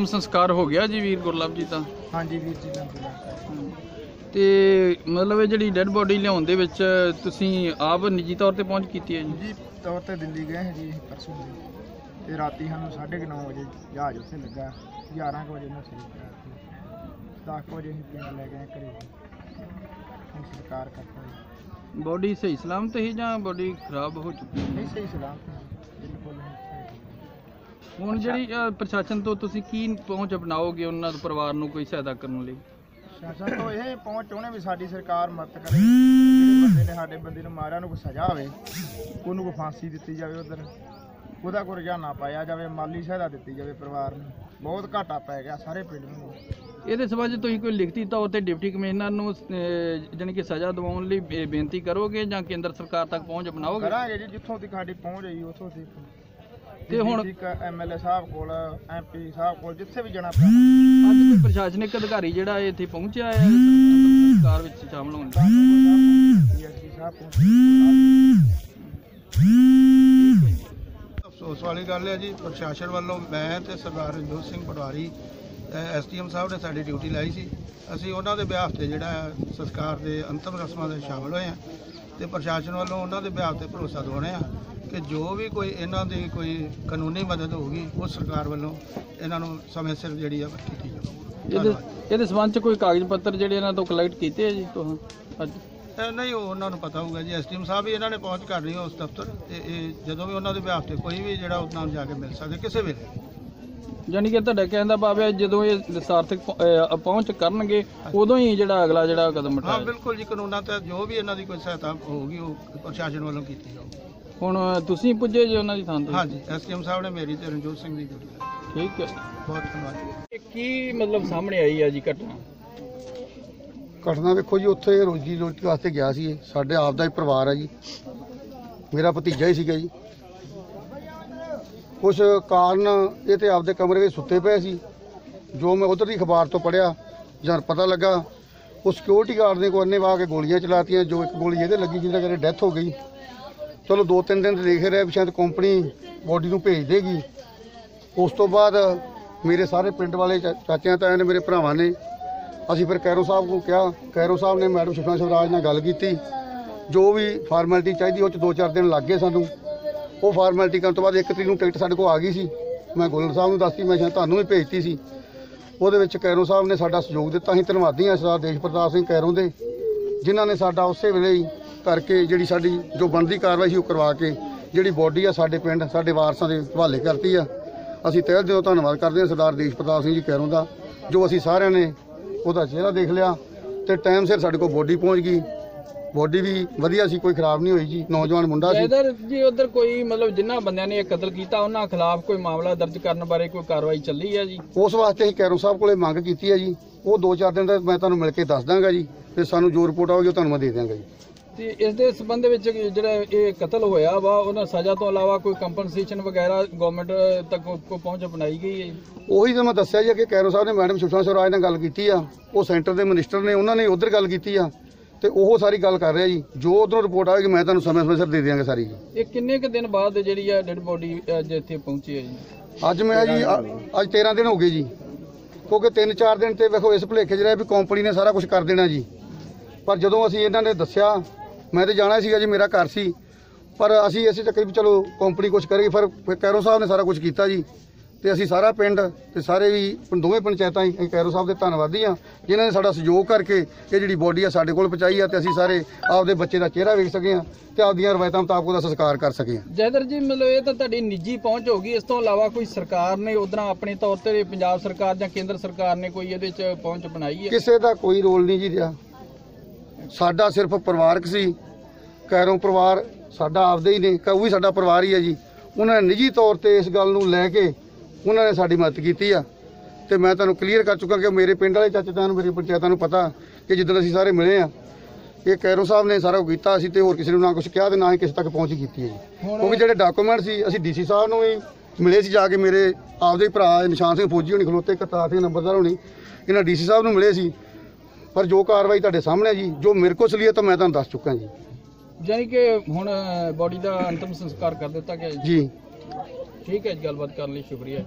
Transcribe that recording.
ਅੰਤਮ ਸੰਸਕਾਰ ਹੋ ਗਿਆ ਜੀ ਵੀਰ ਗੁਰਲਬ ਜੀ ਦਾ ਹਾਂਜੀ ਵੀਰ ਜੀ ਲੰਬੀ ਤੇ ਮਤਲਬ ਇਹ ਜਿਹੜੀ ਡੈੱਡ ਬੋਡੀ ਲਿਆਉਣ ਦੇ ਵਿੱਚ ਤੁਸੀਂ ਆਪ ਨਿੱਜੀ ਤੌਰ ਤੇ ਪਹੁੰਚ ਕੀਤੀ ਹੈ ਜੀ? ਜੀ ਤੌਰ ਤੇ ਦਿੱਲੀ ਗਏ ਸੀ ਜੀ ਪਰਸੋਂ ਦੇ ਤੇ ਰਾਤੀ ਸਾਨੂੰ 9:30 ਵਜੇ ਜਹਾਜ਼ ਉੱਥੇ ਲੱਗਾ। 11 ਕੁ ਵਜੇ ਨੂੰ ਸੀ 10 ਵਜੇ ਅਸੀਂ ਪਿੰਡ ਲੈ ਗਏ ਘਰੇ। ਹੁਣ ਸਰਕਾਰ ਕਰਤਾ ਜੀ। ਬੋਡੀ ਸਹੀ ਸਲਾਮਤ ਹੈ ਜਾਂ ਬੋਡੀ ਖਰਾਬ ਹੋ ਚੁੱਕੀ? ਹੈ ਨਹੀਂ ਸਹੀ ਸਲਾਮ ਬਿਲਕੁਲ ਹੁਣ ਜਿਹੜੀ ਅ, ਪ੍ਰਸ਼ਾਸਨ ਤੋਂ ਤੁਸੀਂ ਕੀ ਪਹੁੰਚ ਅਪਣਾਓਗੇ ਉਹਨਾਂ ਦੇ ਪਰਿਵਾਰ ਨੂੰ ਕੋਈ ਸਹਾਇਤਾ ਕਰਨ ਲਈ? ਸ਼ਾਸਨ ਤੋਂ ਇਹ ਪਹੁੰਚ ਚਾਹੁੰਦੇ ਵੀ ਸਾਡੀ ਸਰਕਾਰ ਮਦਦ ਕਰੇ ਜਿਹੜੇ ਬੰਦੇ ਨੇ ਸਾਡੇ ਬੰਦੇ ਨੂੰ ਮਾਰਿਆ ਨੂੰ ਕੋਈ ਸਜ਼ਾ ਹੋਵੇ ਉਹਨੂੰ ਕੋਈ ਫਾਂਸੀ ਦਿੱਤੀ ਜਾਵੇ ਉਧਰ ਉਹਦਾ ਕੋਈ ਰੁਝਾਨਾ ਪਾਇਆ ਜਾਵੇ ਮਾਲੀ ਸਹਾਇਤਾ ਦਿੱਤੀ ਜਾਵੇ ਪਰਿਵਾਰ ਨੂੰ ਬਹੁਤ ਘਾਟਾ ਪੈ ਗਿਆ ਸਾਰੇ ਪਿੰਡ ਨੂੰ। ਇਹਦੇ ਸਬੰਧ 'ਚ ਤੁਸੀਂ ਕੋਈ ਲਿਖਤੀ ਤੌਰ ਤੇ ਡਿਪਟੀ ਕਮਿਸ਼ਨਰ ਨੂੰ ਅ, ਜਾਣੀ ਕਿ ਸਜ਼ਾ ਦਿਵਾਉਣ ਲਈ ਬੇ- ਬੇਨਤੀ ਕਰੋਗੇ ਜਾਂ ਕੇਂਦਰ ਸਰਕਾਰ ਤੱਕ ਪਹੁੰਚ ਅਪਣਾਓਗੇ? ਕਰਾਂਗੇ ਜੀ ਜਿੱਥੋਂ ਤੱਕ ਸਾਡੀ ਪਹੁੰਚ ਆਈ ਉੱਥੋਂ ਤੱਕ। ਤੇ ਹੁਣ- ਐਮਐਲਏ ਸਾਹਿਬ ਕੋਲ ਐਮਪੀ ਸਾਹਿਬ ਕੋਲ ਜਿੱਥੇ ਵੀ ਜਾਣਾ ਪਿਆ ਅੱਜ ਕੋਈ ਪ੍ਰਸ਼ਾਸਨਿਕ ਅਧਿਕਾਰੀ ਜਿਹੜਾ ਇਹ ਇੱਥੇ ਪਹੁੰਚਿਆ ਹੈ ਸੰਸਕਾਰ ਵਿੱਚ ਸ਼ਾਮਲ ਹੋਣ ਲਈ। ਡੀਐਸਪੀ ਸਾਹਿਬ ਕੋਲ ਅਫਸੋਸ ਵਾਲੀ ਗੱਲ ਹੈ ਜੀ ਪ੍ਰਸ਼ਾਸਨ ਵੱਲੋਂ ਮੈਂ ਤੇ ਸਰਦਾਰ ਰਣਜੋਤ ਸਿੰਘ ਪਟਵਾਰੀ ਐਸਡੀਐਮ ਸਾਹਿਬ ਨੇ ਸਾਡੀ ਡਿਊਟੀ ਲਾਈ ਸੀ। ਅਸੀਂ ਉਹਨਾਂ ਦੇ ਬਿਆਹ ਤੇ ਜਿਹੜਾ ਸੰਸਕਾਰ ਦੇ ਅੰਤਮ ਰਸਮਾਂ ਦੇ ਸ਼ਾਮਲ ਹੋਏ ਆ ਤੇ ਪ੍ਰਸ਼ਾਸਨ ਵੱਲੋਂ ਉਹਨਾਂ ਦੇ ਬਿਆਹ ਤੇ ਭਰੋਸਾ ਦਿਵਾਉਂਦੇ ਆ ਕਿ ਜੋ ਵੀ ਕੋਈ ਇਹਨਾਂ ਦੀ ਕੋਈ ਕਾਨੂੰਨੀ ਮਦਦ ਹੋਊਗੀ ਉਹ ਸਰਕਾਰ ਵੱਲੋਂ ਇਹਨਾਂ ਨੂੰ ਸਮੇਂ ਸਿਰ ਜਿਹੜੀ ਆ ਕੀਤੀ ਜਾਊਗੀ ਇਹਦੇ ਇਹਦੇ ਸਬੰਧ 'ਚ ਕੋਈ ਕਾਗਜ਼ ਪੱਤਰ ਜਿਹੜੇ ਇਹਨਾਂ ਤੋਂ ਕਲੈਕਟ ਕੀਤੇ ਆ ਜੀ ਤੁਸੀਂ ਅੱਜ? ਇਹ ਨਹੀਂ ਉਹ ਉਹਨਾਂ ਨੂੰ ਪਤਾ ਹੋਊਗਾ ਜੀ। ਐਸਡੀਐਮ ਸਾਹਿਬ ਵੀ ਇਹਨਾਂ ਨੇ ਪਹੁੰਚ ਕਰ ਲਈ ਉਸ ਦਫ਼ਤਰ ਤੇ ਇਹ ਜਦੋਂ ਵੀ ਉਹਨਾਂ ਦੇ ਬਿਆਹ ਤੇ ਕੋਈ ਵੀ ਜਿਹੜਾ ਉਹਨਾਂ ਨੂੰ ਜਾ ਕੇ ਮਿਲ ਸਕਦੇ ਕਿਸੇ ਵੇਲੇ। ਯਾਨੀ ਕਿ ਤੁਹਾਡਾ ਕਹਿਣ ਦਾ ਭਾਵ ਹੈ ਜਦੋਂ ਇਹ ਸਾਰਥਕ ਪਹੁੰਚ ਕਰਨਗੇ ਉਦੋਂ ਹੀ ਜਿਹੜਾ ਅਗਲਾ ਜਿਹੜਾ ਕਦਮ ਹਾਂ ਉਠਾਇਆ ਬਿਲਕੁਲ ਜੀ ਕਾਨੂੰਨਾਂ ਤਹਿਤ ਜੋ ਵੀ ਇਹਨਾਂ ਦੀ ਕੋਈ ਸਹਾਇਤਾ ਹੋਊਗੀ ਉਹ ਪ੍ਰਸ਼ਾਸਨ ਵੱਲੋਂ ਕੀਤੀ ਜਾਊਗੀ। ਹੁਣ ਤੁਸੀਂ ਪੁੱਜੇ ਜੀ ਉਹਨਾਂ ਦੀ ਥਾਂ ਤੇ? ਹਾਂਜੀ ਐਸਡੀਐਮ ਸਾਹਿਬ ਨੇ ਮੇਰੀ ਤੇ ਰਣਜੋਤ ਸਿੰਘ ਦੀ ਲਈ। ਠੀਕ ਹੈ। ਬਹੁਤ ਧੰਨਵਾਦ ਇਹ ਕੀ ਮਤਲਬ ਸਾਹਮਣੇ ਆਈ ਹੈ ਜੀ ਘਟਨਾ? ਘਟਨਾ ਵੇਖੋ ਜੀ ਉੱਥੇ ਰੋਜੀ ਰੋਟੀ ਵਾਸਤੇ ਗਿਆ ਸੀ ਇਹ। ਸਾਡੇ ਆਪ ਦਾ ਹੀ ਪਰਿਵਾਰ ਹੈ ਜੀ। ਮੇਰਾ ਭਤੀਜਾ ਹੀ ਸੀਗਾ ਜੀ। ਕੁਛ ਕਾਰਨ ਇਹ ਤੇ ਆਪਦੇ ਕਮਰੇ ਵਿੱਚ ਸੁੱਤੇ ਪਏ ਸੀ। ਜੋ ਮੈਂ ਉਧਰ ਦੀ ਅਖਬਾਰ ਤੋਂ ਪੜਿਆ ਜਦ ਪਤਾ ਲੱਗਾ ਉਹ ਸਿਕਿਉਰਿਟੀ ਗਾਰਡ ਨੇ ਕੋਈ ਅੰਨ੍ਹੇਵਾਹ ਕੇ ਗੋਲੀਆਂ ਚਲਾਤੀਆਂ ਜੋ ਇੱਕ ਗੋਲੀ ਇਹਦੇ ਲੱਗੀ ਜਿਹਦੇ ਕਰਕੇ ਡੈਥ ਹੋ ਗਈ। ਚਲੋ ਦੋ ਤਿੰਨ ਦਿਨ ਦੇਖ ਰਹੇ ਵੀ ਸ਼ਾਇਦ ਕੰਪਨੀ ਬੋਡੀ ਨੂੰ ਭੇਜ ਦੇਗੀ। ਉਸ ਤੋਂ ਬਾਅਦ ਮੇਰੇ ਸਾਰੇ ਪਿੰਡ ਵਾਲੇ ਚਾ- ਚਾਚਿਆਂ ਤਾਇਆਂ ਨੇ ਮੇਰੇ ਭਰਾਵਾਂ ਨੇ ਅਸੀਂ ਫਿਰ ਕੈਰੋ ਸਾਹਿਬ ਨੂੰ ਕਿਹਾ। ਕੈਰੋ ਸਾਹਿਬ ਨੇ ਮੈਡਮ ਸੁਸ਼ਮਾ ਸਵਰਾਜ ਨਾਲ ਗੱਲ ਕੀਤੀ। ਜੋ ਵੀ ਫਾਰਮੈਲਿਟੀ ਚਾਹੀਦੀ ਉਹ ਚ ਦੋ ਚਾਰ ਦਿਨ ਲੱਗ ਗਏ ਸਾਨੂੰ। ਉਹ ਫਾਰਮੈਲਿਟੀ ਕਰਨ ਤੋਂ ਬਾਅਦ ਇੱਕ ਤਰੀਕ ਨੂੰ ਟਿਕਟ ਸਾਡੇ ਕੋਲ ਆ ਗਈ ਸੀ। ਮੈਂ ਗੋਲਰ ਸਾਹਿਬ ਨੂੰ ਦੱਸਤੀ, ਮੈਂ ਸ਼ਾਇਦ ਤੁਹਾਨੂੰ ਵੀ ਭੇਜਤੀ ਸੀ। ਉਹਦੇ ਵਿੱਚ ਕੈਰੋ ਸਾਹਿਬ ਨੇ ਸਾਡਾ ਸਹਿਯੋਗ ਦਿੱਤਾ। ਅਸੀਂ ਧੰਨਵਾਦੀ ਹਾਂ ਸਰਦਾਰ ਦੇਸ਼ ਪ੍ਰਤਾਪ ਸਿੰਘ ਕੈਰੋ ਦੇ, ਜਿਨ੍ਹਾਂ ਨੇ ਸਾਡਾ ਉਸੇ ਵੇਲੇ ਹੀ ਕਰਕੇ ਜਿਹੜੀ ਸਾਡੀ ਜੋ ਬਣਦੀ ਕਾਰਵਾਈ ਸੀ ਉਹ ਕਰਵਾ ਕੇ ਜਿਹੜੀ ਬੋਡੀ ਆ ਸਾਡੇ ਪਿੰਡ ਸਾਡੇ ਵਾਰਸਾਂ ਦੇ ਹਵਾਲੇ ਕਰਤੀ ਆ। ਅਸੀਂ ਤਹਿ ਦਿਲੋਂ ਧੰਨਵਾਦ ਕਰਦੇ ਹਾਂ ਸਰਦਾਰ ਦੇਸ਼ ਪ੍ਰਤਾਪ ਸਿੰਘ ਜੀ ਕੈਰੋਂ ਦਾ ਜੋ ਅਸੀਂ ਸਾਰਿਆਂ ਨੇ ਉਹਦਾ ਚਿਹਰਾ ਦੇਖ ਲਿਆ ਤੇ ਟਾਈਮ ਸਿਰ ਸਾਡੇ ਕੋਲ ਬੋਡੀ ਪਹੁੰਚ ਗਈ। ਬੋਡੀ ਵੀ ਵਧੀਆ ਸੀ ਕੋਈ ਖਰਾਬ ਨਹੀਂ ਹੋਈ ਜੀ ਨੌਜਵਾਨ ਮੁੰਡਾ ਸੀ। ਇਧਰ ਜੀ ਉਧਰ ਕੋਈ ਮਤਲਬ ਜਿਨ੍ਹਾਂ ਬੰਦਿਆਂ ਨੇ ਇਹ ਕਤਲ ਕੀਤਾ ਉਹਨਾਂ ਖਿਲਾਫ ਕੋਈ ਮਾਮਲਾ ਦਰਜ ਕਰਨ ਬਾਰੇ ਕੋਈ ਕਾਰਵਾਈ ਚੱਲੀ ਹੈ ਜੀ? ਉਸ ਵਾਸਤੇ ਅਸੀਂ ਕੈਰੋਂ ਸਾਹਿਬ ਕੋਲੇ ਮੰਗ ਕੀਤੀ ਹੈ ਜੀ। ਉਹ 2-4 ਦਿਨ ਦਾ ਮੈਂ ਤੁਹਾਨੂੰ ਮਿਲ ਕੇ ਦੱਸ ਦਾਂਗਾ ਜੀ ਤੇ ਸਾਨੂੰ ਜੋ ਰਿਪੋਰਟ ਉਹ ਤੁਹਾਨੂੰ ਮੈਂ ਦੇ ਦਿਆਂਗਾ ਜੀ। ਤੇ ਇਸ ਦੇ ਸੰਬੰਧ ਵਿੱਚ ਜਿਹੜਾ ਇਹ ਕਤਲ ਹੋਇਆ ਵਾ ਉਹਨਾਂ ਸਜ਼ਾ ਤੋਂ ਇਲਾਵਾ ਕੋਈ ਕੰਪਨਸੇਸ਼ਨ ਵਗੈਰਾ ਗਵਰਨਮੈਂਟ ਤੱਕ ਕੋ ਪਹੁੰਚ ਬਣਾਈ ਗਈ ਹੈ? ਉਹੀ ਤਾਂ ਮੈਂ ਦੱਸਿਆ ਜੀ ਕਿ ਕੈਰੋ ਸਾਹਿਬ ਨੇ ਮੈਡਮ ਸੁਸ਼ਮਾ ਸਵਰਾਜ ਨਾਲ ਗੱਲ ਕੀਤੀ ਆ ਉਹ ਸੈਂਟਰ ਦੇ ਮਿਨਿਸਟਰ ਨੇ ਉਹਨਾਂ ਨੇ ਉਧਰ ਗੱਲ ਕੀਤੀ ਆ ਤੇ ਉਹ ਸਾਰੀ ਗੱਲ ਕਰ ਰਿਹਾ ਜੀ। ਜੋ ਉਧਰੋਂ ਰਿਪੋਰਟ ਆਏਗੀ ਮੈਂ ਤੁਹਾਨੂੰ ਸਮੇਂ ਸਮੇਂ ਸਿਰ ਦੇ ਦਿਆਂਗਾ ਸਾਰੀ। ਇਹ ਕਿੰਨੇ ਕੁ ਦਿਨ ਬਾਅਦ ਜਿਹੜੀ ਆ ਡੈਡ ਬੋਡੀ ਅੱਜ ਇੱਥੇ ਪਹੁੰਚੀ ਹੈ ਜੀ? ਅੱਜ ਮੈਂ ਜੀ ਅੱਜ 13 ਦਿਨ ਹੋ ਗਏ ਜੀ। ਕਿਉਂਕਿ 3-4 ਦਿਨ ਤੇ ਵੇਖੋ ਇਸ ਭੁਲੇਖੇ ਰਿਹਾ ਵੀ ਕੰਪਨੀ ਨੇ ਸਾਰਾ ਕੁਝ ਕਰ ਦੇਣਾ ਜੀ। ਪਰ ਜਦੋਂ ਅਸੀਂ ਇਹਨਾਂ ਨੇ ਦੱਸਿਆ ਮੈਂ ਤੇ ਜਾਣਾ ਸੀਗਾ ਜੀ ਮੇਰਾ ਘਰ ਸੀ। ਪਰ ਅਸੀਂ ਇਸੇ ਚੱਕਰ ਵੀ ਚਲੋ ਕੰਪਨੀ ਕੁਝ ਕਰੇਗੀ ਫਿਰ ਕੈਰੋ ਸਾਹਿਬ ਨੇ ਸਾਰਾ ਕੁਝ ਕੀਤਾ ਜੀ। ਤੇ ਅਸੀਂ ਸਾਰਾ ਪਿੰਡ ਤੇ ਸਾਰੇ ਵੀ ਦੋਵੇਂ ਪੰਚਾਇਤਾਂ ਹੀ ਕੈਰੋ ਸਾਹਿਬ ਦੇ ਧੰਨਵਾਦੀ ਆ ਜਿਨ੍ਹਾਂ ਨੇ ਸਾਡਾ ਸਹਿਯੋਗ ਕਰਕੇ ਇਹ ਜਿਹੜੀ ਬੋਡੀ ਆ ਸਾਡੇ ਕੋਲ ਪਹੁੰਚਾਈ ਆ ਤੇ ਅਸੀਂ ਸਾਰੇ ਆਪਦੇ ਬੱਚੇ ਦਾ ਚਿਹਰਾ ਵੇਖ ਸਕੇ ਆ ਤੇ ਆਪਦੀਆਂ ਰਵਾਇਤਾਂ ਮੁਤਾਬਕ ਉਹਦਾ ਸੰਸਕਾਰ ਕਰ ਸਕੇ ਆ ਜੈਦਰ ਜੀ ਮਤਲਬ ਇਹ ਤਾਂ ਤੁਹਾਡੀ ਨਿੱਜੀ ਪਹੁੰਚ ਹੋਗੀ ਇਸ ਤੋਂ ਇਲਾਵਾ ਕੋਈ ਸਰਕਾਰ ਨੇ ਉਧਰਾਂ ਆਪਣੇ ਤੌਰ ਤੇ ਪੰਜਾਬ ਸਰਕਾਰ ਜਾਂ ਕੇਂਦਰ ਸਰਕਾਰ ਨੇ ਕੋਈ ਇਹਦੇ 'ਚ ਪਹੁੰਚ ਬਣਾਈ ਹੈ? ਕਿਸੇ ਦਾ ਕੋਈ ਰੋਲ ਨਹੀਂ ਜੀ ਰਿਹਾ। ਸਾਡਾ ਸਿਰਫ ਪਰਿਵਾਰਕ ਸੀ। ਕੈਰੋਂ ਪਰਿਵਾਰ ਸਾਡਾ ਆਪਦੇ ਹੀ ਨੇ ਕ- ਉਹ ਵੀ ਸਾਡਾ ਪਰਿਵਾਰ ਹੀ ਹੈ ਜੀ। ਉਹਨਾਂ ਨੇ ਨਿੱਜੀ ਤੌਰ ਤੇ ਇਸ ਗੱਲ ਨੂੰ ਲੈ ਕੇ ਉਹਨਾਂ ਨੇ ਸਾਡੀ ਮਦਦ ਕੀਤੀ ਆ। ਤੇ ਮੈਂ ਤੁਹਾਨੂੰ ਕਲੀਅਰ ਕਰ ਚੁੱਕਾ ਕਿ ਮੇਰੇ ਪਿੰਡ ਵਾਲੇ ਚਾਚੇ ਨੂੰ ਮੇਰੀ ਪੰਚਾਇਤਾਂ ਨੂੰ ਪਤਾ ਕਿ ਜਿੱਦਣ ਅਸੀਂ ਸਾਰੇ ਮਿਲੇ ਆ ਇਹ ਕੈਰੋਂ ਸਾਹਿਬ ਨੇ ਸਾਰਾ ਕੀਤਾ ਅਸੀਂ ਤੇ ਹੋਰ ਕਿਸੇ ਨੂੰ ਨਾ ਕੁਝ ਕਿਹਾ ਤੇ ਨਾ ਹੀ ਕਿਸੇ ਤੱਕ ਪਹੁੰਚ ਕੀਤੀ ਹੈ ਜੀ। ਕਿਉਂਕਿ ਜਿਹੜੇ ਡਾਕੂਮੈਂਟ ਸੀ ਅਸੀਂ ਡੀਸੀ ਸਾਹਿਬ ਨੂੰ ਵੀ ਮਿਲੇ ਸੀ ਜਾ ਕੇ ਮੇਰੇ ਆਪਦੇ ਭਰਾ ਨਿਸ਼ਾਨ ਸਿੰਘ ਫੌਜੀ ਹੋਣੀ ਖਲੋਤੇ ਕਰਤਾਰ ਸਿੰਘ ਨੰਬਰਦਾਰ ਹੋਣੀ ਇਹਨਾਂ ਡੀਸੀ ਸਾਹਿਬ ਨੂੰ ਮਿਲੇ ਸੀ। ਪਰ ਜੋ ਕਾਰਵਾਈ ਤੁਹਾਡੇ ਸਾਹਮਣੇ ਜੀ ਜੋ ਮੇਰੇ ਕੋਲ ਸਲੀਅਤ ਤਾਂ ਮੈਂ ਤੁਹਾਨੂੰ ਦੱਸ ਚੁੱਕਾ ਜੀ। ਯਾਨੀ ਕਿ ਹੁਣ ਬੋਡੀ ਦਾ ਅੰਤਮ ਸੰਸਕਾਰ ਕਰ ਦਿੱਤਾ ਗਿਆ ਜੀ। ਠੀਕ ਹੈ ਜੀ ਗੱਲਬਾਤ ਕਰਨ ਲਈ ਸ਼ੁਕਰੀਆ।